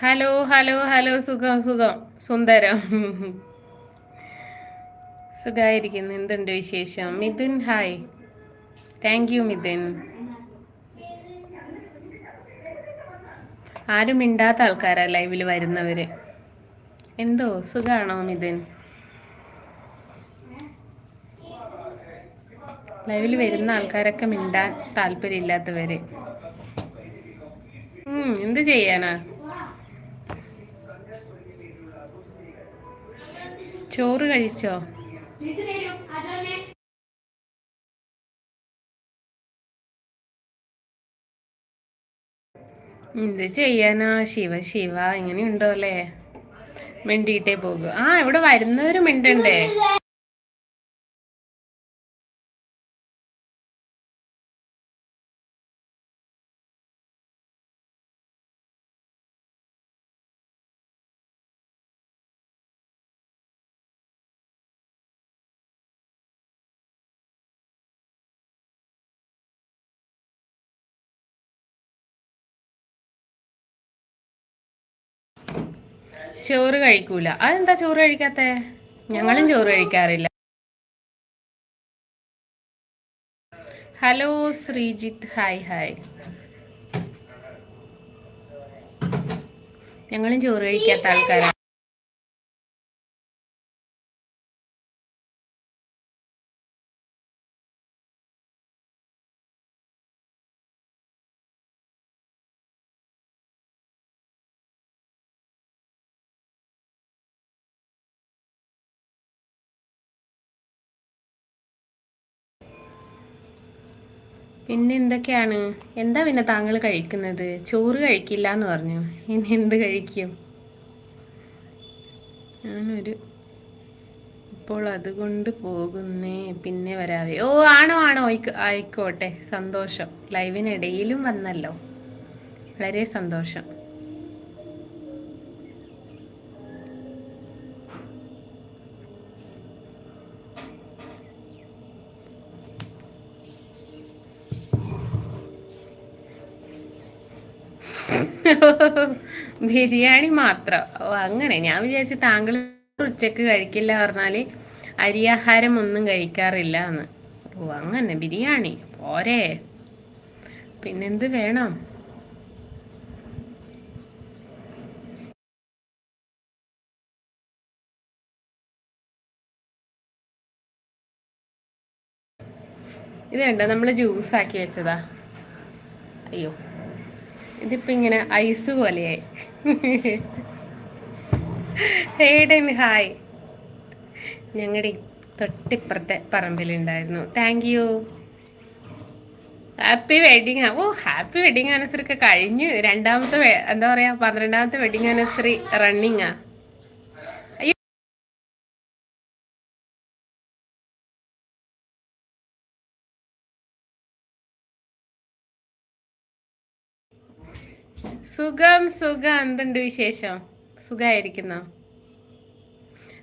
Hello hello hello സുഖം സുഖം. സുന്ദരം. സുഖമായിരിക്കുന്നു എന്തുണ്ട് വിശേഷം? Mithun hi. Thank you Mithun. ആരും മിണ്ടാത്ത ആൾക്കാരാ ലൈവിൽ വരുന്നവര്. എന്തോ സുഖാണോ മിഥുൻ? ലൈവിൽ വരുന്ന ആൾക്കാരൊക്കെ മിണ്ടാൻ താല്പര്യമില്ലാത്തവര്. എന്ത് ചെയ്യാനാ? ചോറ് കഴിച്ചോ? എന്ത് ചെയ്യാനാ? ശിവ ശിവ ഇങ്ങനെയുണ്ടോ അല്ലേ? മിണ്ടിയിട്ടേ പോകുക ആ ഇവിടെ വരുന്നവരും മിണ്ടണ്ടേ? ചോറ് കഴിക്കൂല. അതെന്താ ചോറ് കഴിക്കാത്ത? ഞങ്ങളും ചോറ് കഴിക്കാറില്ല. ഹലോ ശ്രീജിത്ത്. Hi hi. ഞങ്ങളും ചോറ് കഴിക്കാത്ത ആൾക്കാരാണ് പിന്നെ എന്തൊക്കെയാണ്? എന്താ പിന്നെ താങ്കൾ കഴിക്കുന്നത്? ചോറ് കഴിക്കില്ല എന്ന് പറഞ്ഞു. ഇനി എന്ത് കഴിക്കും? ഞാനൊരു ഇപ്പോൾ അതുകൊണ്ട് പോകുന്നേ. പിന്നെ വരാതെ. ഓ ആണോ ആണോ. ആയിക്കോട്ടെ. സന്തോഷം. ലൈവിനിടയിലും വന്നല്ലോ. വളരെ സന്തോഷം. ബിരിയാണി മാത്രം. ഓ അങ്ങനെ. ഞാൻ വിചാരിച്ചു താങ്കൾ ഉച്ചയ്ക്ക് കഴിക്കില്ല പറഞ്ഞാൽ അരിയാഹാരം ഒന്നും കഴിക്കാറില്ല എന്ന്. ഓ അങ്ങനെ. ബിരിയാണി. പോരെ. പിന്നെന്ത് വേണം? ഇത് കണ്ടോ? നമ്മൾ ജ്യൂസ് ആക്കി വെച്ചതാ. അയ്യോ. ഇതിപ്പോ ഇങ്ങനെ ഐസ് പോലെയായി. Hayden hi. ഞങ്ങളുടെ തൊട്ടിപ്പുറത്തെ പറമ്പിലുണ്ടായിരുന്നു. താങ്ക് യു ഹാപ്പി വെഡിങ് ഓ ഹാപ്പി വെഡിങ് ആനിവേഴ്സറി ഒക്കെ കഴിഞ്ഞു. രണ്ടാമത്തെ എന്താ പറയാ പന്ത്രണ്ടാമത്തെ വെഡിങ് ആനിവേഴ്സറി റണ്ണിങ് സുഖം സുഖം. എന്തുണ്ട് വിശേഷം? സുഖമായിരിക്കുന്നോ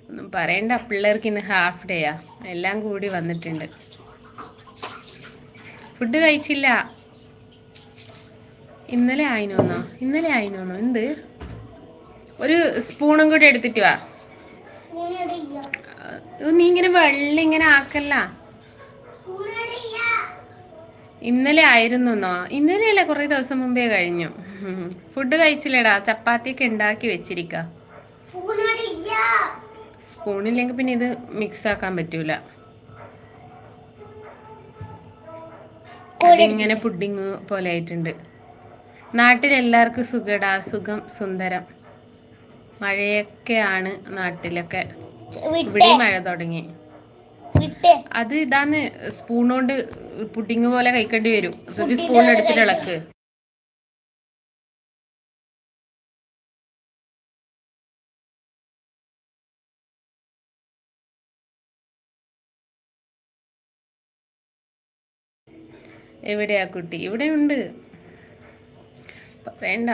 ഒന്നും പറയണ്ട. പിള്ളേർക്ക് ഇന്ന് ഹാഫ് ഡേയാ എല്ലാം കൂടി വന്നിട്ടുണ്ട്. ഫുഡ് കഴിച്ചില്ല. ഇന്നലെ ആയിനോന്നോ? ഇന്നലെ ആയിനോന്നോ? എന്ത്? ഒരു സ്പൂണും കൂടി എടുത്തിട്ട് വാ. നീ ഇങ്ങനെ വെള്ളം ഇങ്ങനെ ആക്കല്ല. ഇന്നലെ ആയിരുന്നോ ഇന്നലെ അല്ല കുറേ ദിവസം മുമ്പേ കഴിഞ്ഞു. ഫുഡ് കഴിച്ചില്ലടാ. ചപ്പാത്തിയൊക്കെ ഉണ്ടാക്കി വെച്ചിരിക്ക. സ്പൂണില്ലെങ്കിൽ പിന്നെ ഇത് മിക്സ് ആക്കാൻ പറ്റൂല. ഇങ്ങനെ പുഡിങ് പോലെ ആയിട്ടുണ്ട്. നാട്ടിലെല്ലാവർക്കും സുഖടാ. സുഖം സുന്ദരം. മഴയൊക്കെയാണ് നാട്ടിലൊക്കെ. ഇവിടെ മഴ തുടങ്ങി. അത് ഇതാന്ന് സ്പൂൺ കൊണ്ട് പുഡിങ് പോലെ കഴിക്കേണ്ടി വരും. ഒരു സ്പൂൺ എടുത്തിട്ട് ഇളക്ക്. എവിടെയാ കുട്ടി? ഇവിടെ ഉണ്ട് വേണ്ട.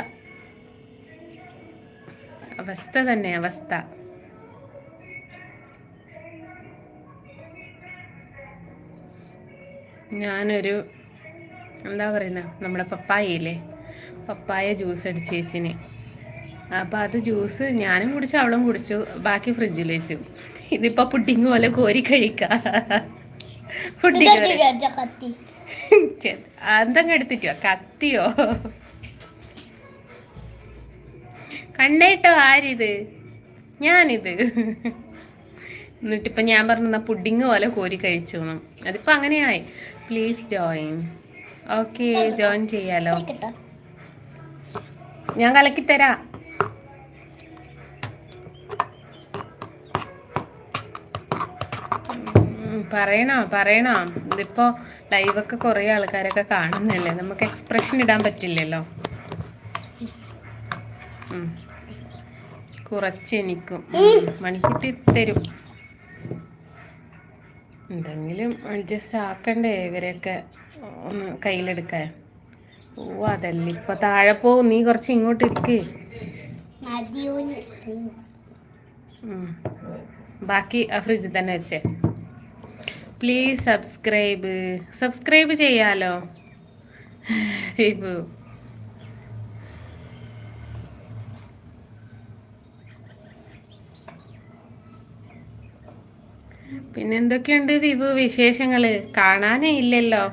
അവസ്ഥ തന്നെ അവസ്ഥ. ഞാനൊരു എന്താ പറയുന്ന നമ്മുടെ പപ്പായയില്ലേ പപ്പായ ജ്യൂസ് അടിച്ച് ചേച്ചിനെ അപ്പം അത് ജ്യൂസ് ഞാനും കുടിച്ചു അവളും കുടിച്ചു ബാക്കി ഫ്രിഡ്ജിൽ വെച്ചു. ഇതിപ്പോ പുഡിങ് പോലെ കോരി കഴിക്കാം. പുഡിങ് എന്തെങ്കിലും എടുത്തിട്ടോ കത്തിയോ? കണ്ടേട്ടോ ആരിത്? ഞാനിത്. എന്നിട്ടിപ്പോ ഞാൻ പറഞ്ഞ പുഡിങ് പോലെ കോരി കഴിച്ചു എന്ന്. അതിപ്പോൾ അങ്ങനെയായി. പ്ലീസ് ജോയിൻ ഓക്കെ ജോയിൻ ചെയ്യാലോ. ഞാൻ കലക്കി തരാം. പറയണോ പറയണോ? ഇതിപ്പോ ലൈവൊക്കെ കുറെ ആൾക്കാരൊക്കെ കാണുന്നല്ലേ? നമുക്ക് എക്സ്പ്രഷൻ ഇടാൻ പറ്റില്ലല്ലോ. കുറച്ച് എനിക്കും. മണിക്കുട്ടി തരും. എന്തെങ്കിലും അഡ്ജസ്റ്റ് ആക്കണ്ടേ ഇവരെയൊക്കെ? ഒന്ന് കയ്യിലെടുക്കാൻ. ഓ അതല്ല. ഇപ്പൊ താഴെ പോവും. നീ കുറച്ച് ഇങ്ങോട്ട് ഇരിക്ക്. ബാക്കി ആ ഫ്രിഡ്ജിൽ തന്നെ വെച്ചേ. പ്ലീസ് സബ്സ്ക്രൈബ് സബ്സ്ക്രൈബ് ചെയ്യാലോ? ഇപ്പു പിന്നെന്തൊക്കെയുണ്ട് വിഭു വിശേഷങ്ങൾ? കാണാനേ ഇല്ലല്ലോ.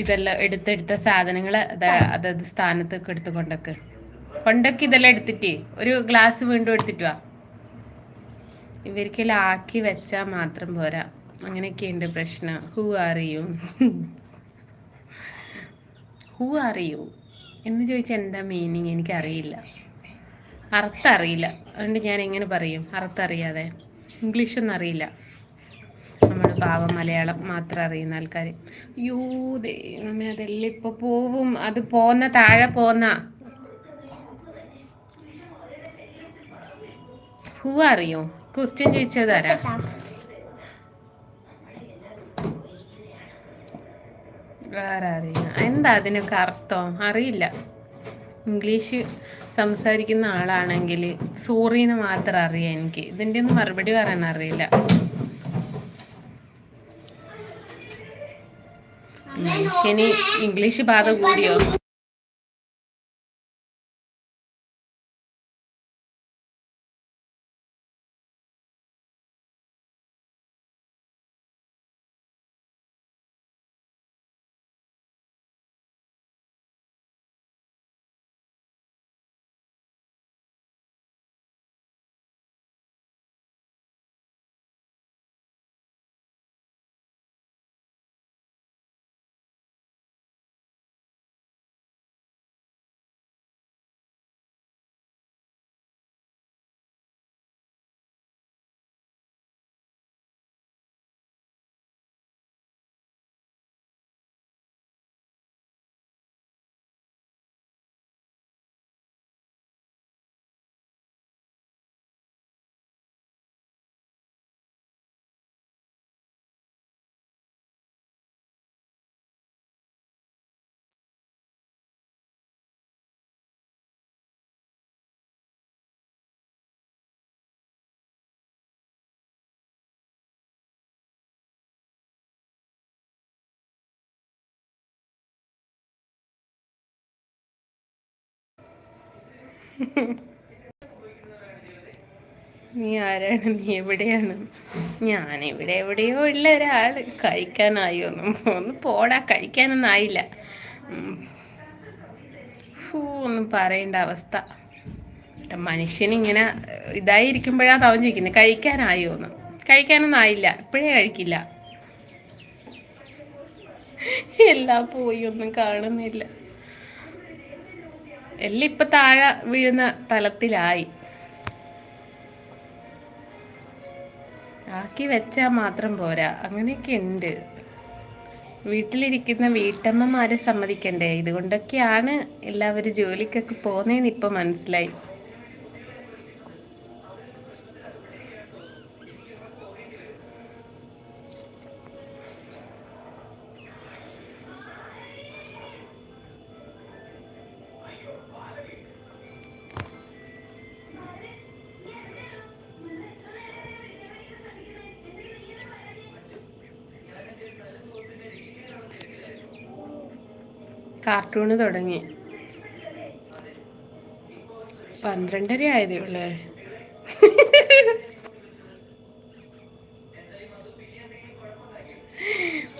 ഇതെല്ലാം എടുത്തെടുത്ത സാധനങ്ങൾ അതത് സ്ഥാനത്തൊക്കെ എടുത്ത് കൊണ്ടൊക്കെ ഇതെല്ലാം എടുത്തിട്ട് ഒരു ഗ്ലാസ് വീണ്ടും എടുത്തിട്ട് വാ. ഇവർക്കെല്ലാം ആക്കി വെച്ചാൽ മാത്രം പോരാ. അങ്ങനെയൊക്കെയുണ്ട് പ്രശ്നം. ഹൂ അറിയൂ ഹൂ അറിയൂ എന്ന് ചോദിച്ചാൽ എന്താ മീനിങ് എനിക്കറിയില്ല. അർത്ഥം അറിയില്ല അതുകൊണ്ട് ഞാൻ എങ്ങനെ പറയും? അർത്ഥം അറിയാതെ ഇംഗ്ലീഷൊന്നും അറിയില്ല. നമ്മൾ പാവം മലയാളം മാത്രം അറിയുന്ന ആൾക്കാർ യൂ ദൈവമേ അതെല്ലാം ഇപ്പോൾ പോവും. അത് പോന്ന താഴെ പോന്ന. ഹൂ അറിയോ ക്വസ്റ്റ്യൻ ചോദിച്ചത് ആരാ എന്താ അതിനൊക്കെ അർത്ഥം? അറിയില്ല. ഇംഗ്ലീഷ് സംസാരിക്കുന്ന ആളാണെങ്കിൽ സോറിന്ന് മാത്രം അറിയാം എനിക്ക്. ഇതിന്റെ ഒന്നും മറുപടി പറയാൻ അറിയില്ല. മനുഷ്യന് ഇംഗ്ലീഷ് ബാധ കൂടിയോ? നീ ആരാണ്? നീ എവിടെയാണ്? ഞാൻ ഇവിടെ എവിടെയോ ഉള്ള ഒരാൾ കഴിക്കാനായോ? ഒന്നും പോടാ. കഴിക്കാനൊന്നും ആയില്ല. ഫൂ ഒന്നും പറയേണ്ട അവസ്ഥ. മനുഷ്യനിങ്ങനെ ഇതായിരിക്കുമ്പോഴാണ് അവൻ ചോദിക്കുന്നത് കഴിക്കാനായോ എന്ന്. കഴിക്കാനൊന്നും ആയില്ല. ഇപ്പോഴേ കഴിക്കില്ല. എല്ലാം പോയി ഒന്നും കാണുന്നില്ല. എല്ലാം ഇപ്പൊ താഴെ വീഴുന്ന തലത്തിലായി. ആക്കി വെച്ചാൽ മാത്രം പോരാ. അങ്ങനെയൊക്കെ ഉണ്ട്. വീട്ടിലിരിക്കുന്ന വീട്ടമ്മമാരെ സമ്മതിക്കണ്ടേ? ഇതുകൊണ്ടൊക്കെയാണ് എല്ലാവരും ജോലിക്കൊക്കെ പോകുന്നതെന്ന് ഇപ്പൊ മനസ്സിലായി. കാർട്ടൂണ് തുടങ്ങി. പന്ത്രണ്ടര ആയതേ ഉള്ളേ.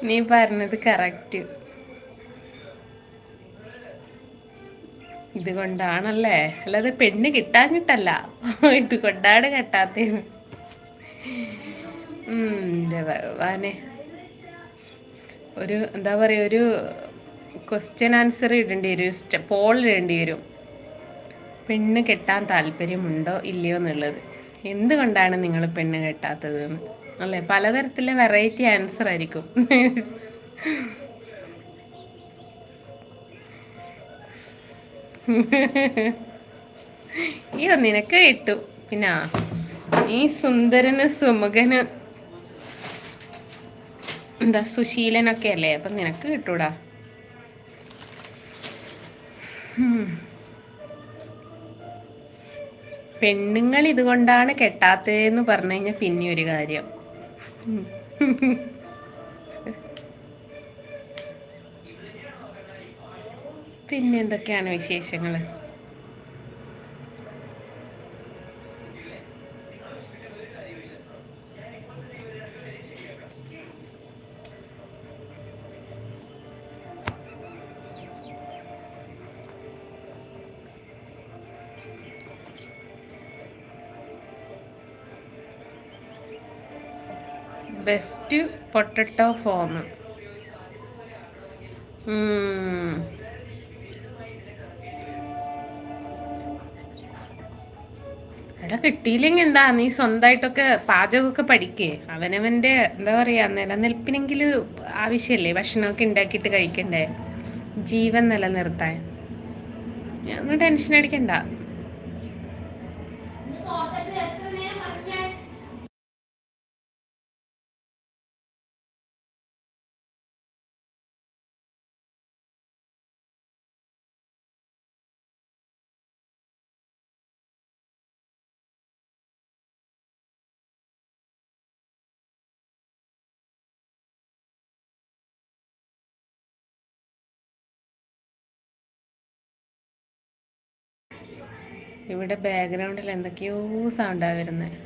നീ പറഞ്ഞത് കറക്റ്റ്. ഇതുകൊണ്ടാണല്ലേ? അല്ലാതെ പെണ്ണ് കിട്ടാഞ്ഞിട്ടല്ല. ഇതുകൊണ്ടാണ് കെട്ടാത്ത ഭഗവാനെ. ഒരു എന്താ പറയുക ഒരു ക്വസ്റ്റ്യൻ ആൻസർ ഇടേണ്ടി വരും പോൾ ഇടേണ്ടി വരും. പെണ്ണ് കെട്ടാൻ താല്പര്യമുണ്ടോ ഇല്ലയോ എന്നുള്ളത്. എന്തുകൊണ്ടാണ് നിങ്ങൾ പെണ്ണ് കെട്ടാത്തത് അല്ലേ? പലതരത്തിലെ വെറൈറ്റി ആൻസർ ആയിരിക്കും. അയ്യോ നിനക്ക് കിട്ടും. പിന്നെ ഈ സുന്ദരന് സുമുഖന് എന്താ സുശീലനൊക്കെ അല്ലേ? അപ്പൊ നിനക്ക് കിട്ടൂടാ. പെണ്ണുങ്ങൾ ഇതുകൊണ്ടാണ് കെട്ടാത്തതെന്ന് പറഞ്ഞു കഴിഞ്ഞാൽ പിന്നെ ഒരു കാര്യം. പിന്നെ എന്തൊക്കെയാണ് വിശേഷങ്ങൾ ബെസ്റ്റ് പൊട്ടറ്റോ ഫോം. എടാ കിട്ടിയില്ലെങ്കിൽ എന്താ? നീ സ്വന്തമായിട്ടൊക്കെ പാചകമൊക്കെ പഠിക്കേ. അവനവന്റെ എന്താ പറയുക നിലനിൽപ്പിനെങ്കിലും ആവശ്യമല്ലേ ഭക്ഷണമൊക്കെ ഉണ്ടാക്കിയിട്ട് കഴിക്കണ്ടേ? ജീവൻ നിലനിർത്താൻ. ഒന്നും ടെൻഷൻ അടിക്കണ്ട. ഇവിടെ ബാക്ക്ഗ്രൗണ്ടിൽ എന്തൊക്കെയോ സൗണ്ടാണ് വരുന്നത്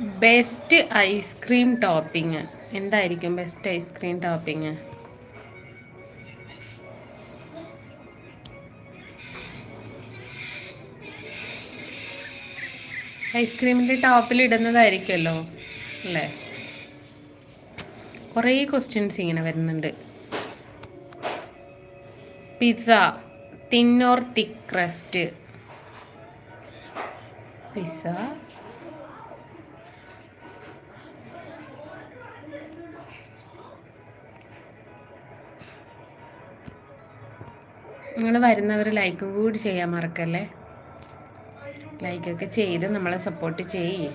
ബെസ്റ്റ് ഐസ്ക്രീം ടോപ്പിംഗ്. എന്തായിരിക്കും ബെസ്റ്റ് ഐസ്ക്രീം ടോപ്പിംഗ്? ഐസ്ക്രീമിന്റെ ടോപ്പിൽ ഇടുന്നതായിരിക്കുമല്ലോ അല്ലേ? കുറേ ക്വസ്റ്റ്യൻസ് ഇങ്ങനെ വരുന്നുണ്ട്. പിസ്സ തിന്നോർ തിക് ക്രസ്റ്റ് പിസ്സ നിങ്ങൾ വരുന്നവർ ലൈക്കും കൂടി ചെയ്യാൻ മറക്കല്ലേ? ലൈക്കൊക്കെ ചെയ്ത് നമ്മളെ സപ്പോർട്ട് ചെയ്യേ.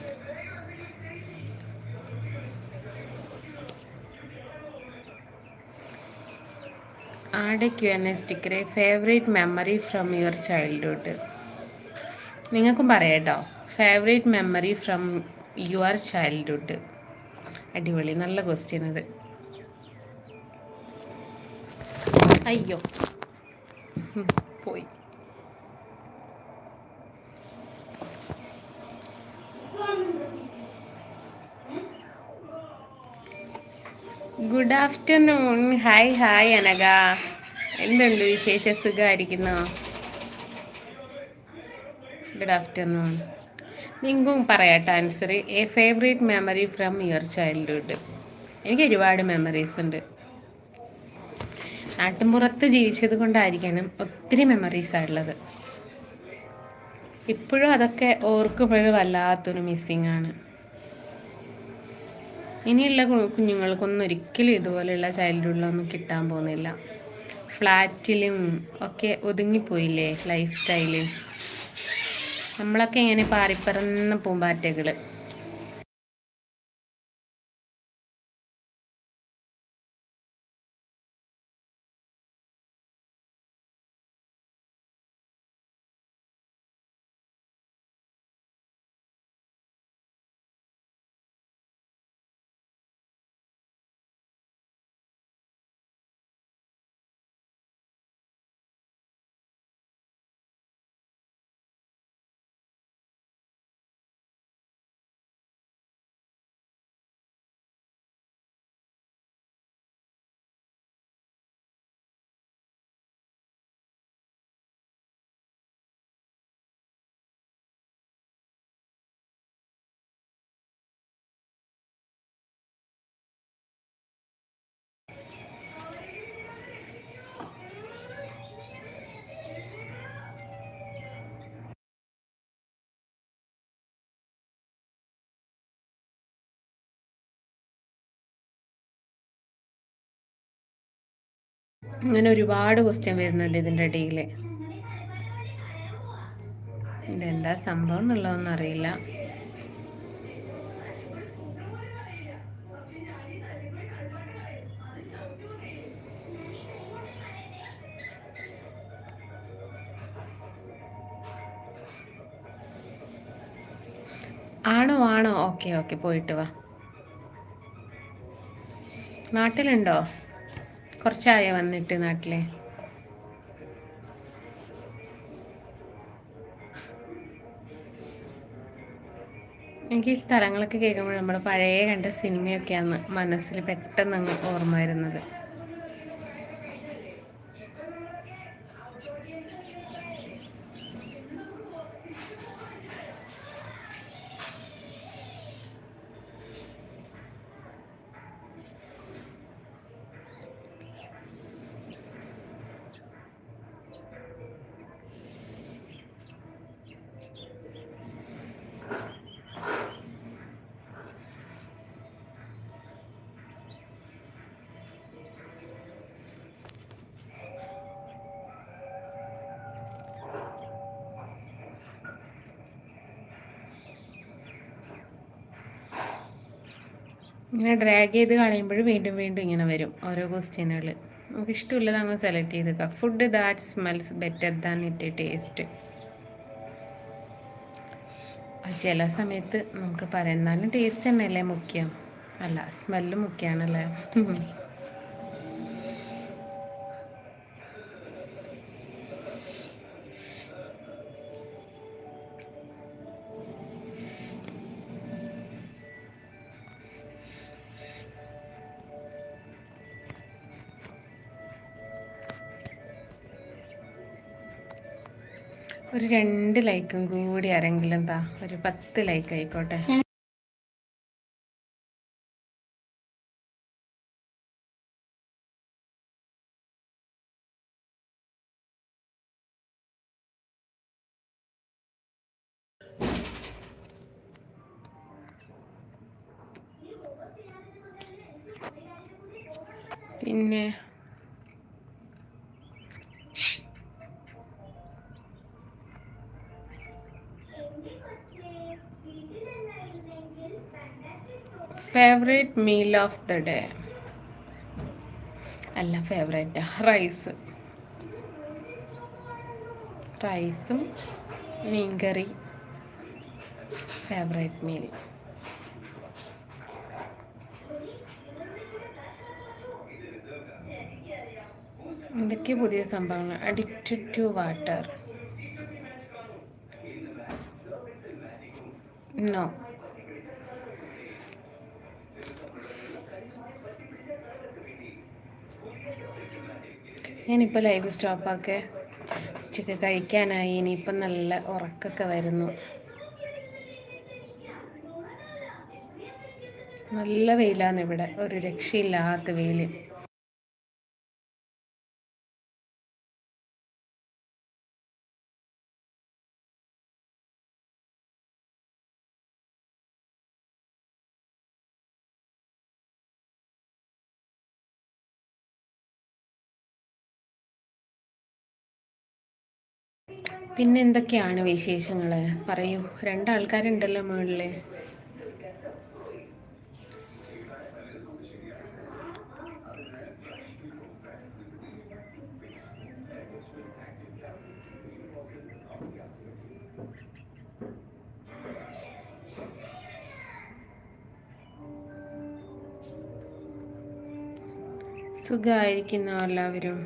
ആടെ Q N A സ്റ്റിക്കറെ favourite memory from your childhood നിങ്ങൾക്കും പറയാം കേട്ടോ. Favourite memory from your childhood അടിപൊളി നല്ല ക്വസ്റ്റ്യൻ അത്. അയ്യോ. പോയി. ഗുഡ് ആഫ്റ്റർനൂൺ ഹായ് ഹായ് അനക എന്തുണ്ട് വിശേഷ? സുഖമായിരിക്കുന്നോ? ഗുഡ് ആഫ്റ്റർനൂൺ നിങ്ങൾക്കും പറയാട്ടോ answer a favourite memory from your childhood എനിക്ക് ഒരുപാട് മെമ്മറീസ് ഉണ്ട്. നാട്ടിൻപുറത്ത് ജീവിച്ചത് കൊണ്ടായിരിക്കണം ഒത്തിരി മെമ്മറീസാണ് ഉള്ളത് ഇപ്പോഴും അതൊക്കെ ഓർക്കുമ്പോഴും വല്ലാത്തൊരു മിസ്സിങ് ആണ്. ഇനിയുള്ള കുഞ്ഞുങ്ങൾക്കൊന്നും ഒരിക്കലും ഇതുപോലെയുള്ള ചൈൽഡ്ഹുഡിലൊന്നും കിട്ടാൻ പോകുന്നില്ല. ഫ്ലാറ്റിലും ഒക്കെ ഒതുങ്ങിപ്പോയില്ലേ ലൈഫ് സ്റ്റൈൽ നമ്മളൊക്കെ ഇങ്ങനെ പാറിപ്പറന്ന പൂമ്പാറ്റകൾ അങ്ങനെ ഒരുപാട് ക്വസ്റ്റ്യൻ വരുന്നുണ്ട് ഇതിന്റെ ഇടയിൽ ഇതെന്താ സംഭവം എന്നുള്ളതൊന്നും അറിയില്ല. ആണോ ആണോ? ഓക്കെ ഓക്കെ പോയിട്ട് വാ. നാട്ടിലുണ്ടോ? കുറച്ചായോ വന്നിട്ട് നാട്ടിലെ? എനിക്ക് ഈ സ്ഥലങ്ങളൊക്കെ കേൾക്കുമ്പോൾ നമ്മുടെ പഴയ കണ്ട സിനിമയൊക്കെയാണ് മനസ്സിൽ പെട്ടെന്ന് അങ്ങ് ഓർമ്മ വരുന്നത്. ഇങ്ങനെ ഡ്രാഗ് ചെയ്ത് കളയുമ്പോൾ വീണ്ടും വീണ്ടും ഇങ്ങനെ വരും ഓരോ ക്വസ്റ്റ്യനുകൾ നമുക്ക് ഇഷ്ടമുള്ളത് അങ്ങ് സെലക്ട് ചെയ്തേക്കാം. Food that smells better than it taste ചില സമയത്ത് നമുക്ക് പറയാം എന്നാലും ടേസ്റ്റ് തന്നെയല്ലേ മുഖ്യം? അല്ല സ്മെല്ല് മുഖ്യമാണല്ലേ ഒരു രണ്ട് ലൈക്കും കൂടി ആരെങ്കിലും എന്താ ഒരു പത്ത് ലൈക്ക് ആയിക്കോട്ടെ. മീൽ ഓഫ് ദ ഡേ അല്ല ഫേവറേറ്റ് റൈസ് റൈസും മീൻകറി. ഫേവറേറ്റ് മീൽ എന്തൊക്കെ പുതിയ സംഭവങ്ങൾ. അഡിക്റ്റഡ് ടു വാട്ടർ നോ ഞാനിപ്പോൾ ലൈവ് സ്റ്റോപ്പാക്കെ ഉച്ചയ്ക്ക് കഴിക്കാനായി. ഇനിയിപ്പം നല്ല ഉറക്കൊക്കെ വരുന്നു. നല്ല വെയിലാണ് ഇവിടെ. ഒരു രക്ഷയില്ലാത്ത വെയിൽ പിന്നെ എന്തൊക്കെയാണ് വിശേഷങ്ങൾ പറയൂ. രണ്ടാൾക്കാരുണ്ടല്ലോ മുകളിൽ സുഖമായിരിക്കുന്നു എല്ലാവരും.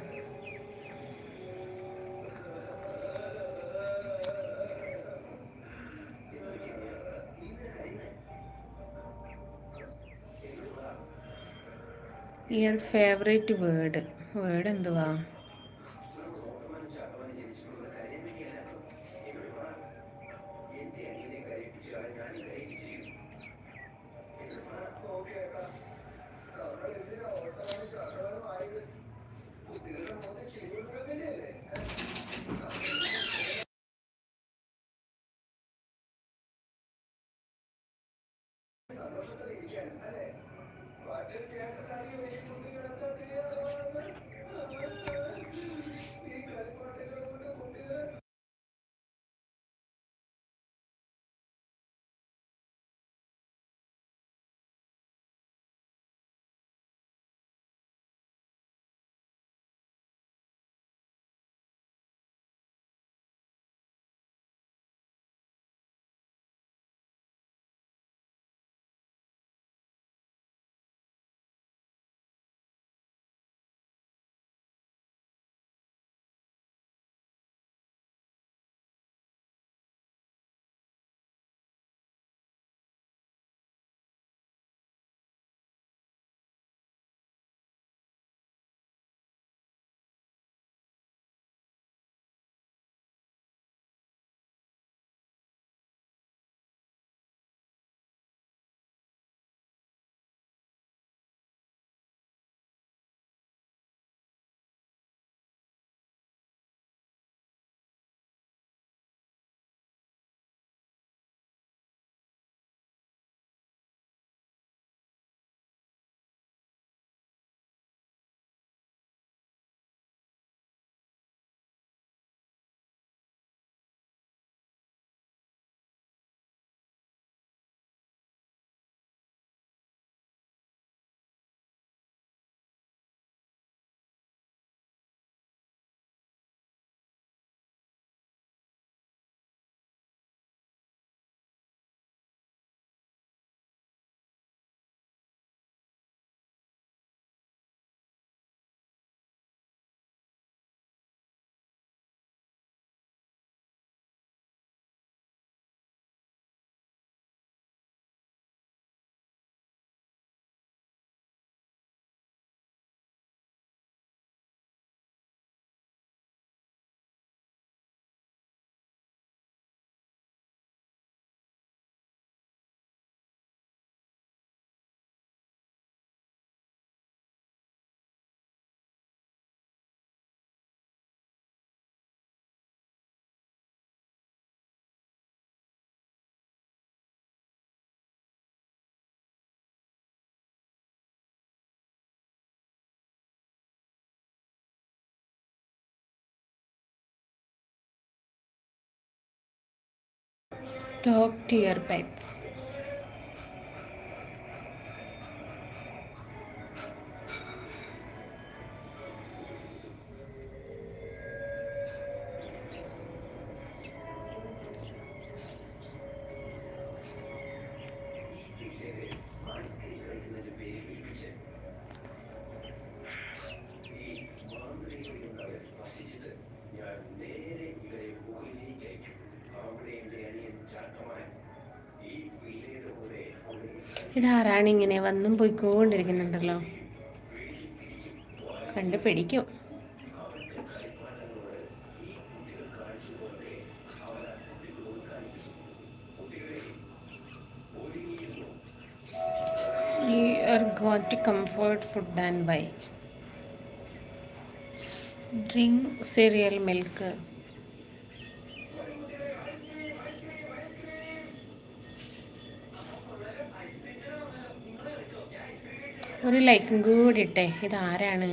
യുവർ ഫേവറേറ്റ് വേർഡ് വേർഡ് എന്തുവാ? Talk to your pets. ആരാണ് ഇങ്ങനെ വന്നും പോയിക്കൊണ്ടിരിക്കുന്നുണ്ടല്ലോ? കണ്ട് പിടിക്കും comfort food and by drink cereal milk ഒരു ലൈക്കും കൂടി ഇട്ടെ. ഇതാരാണ്?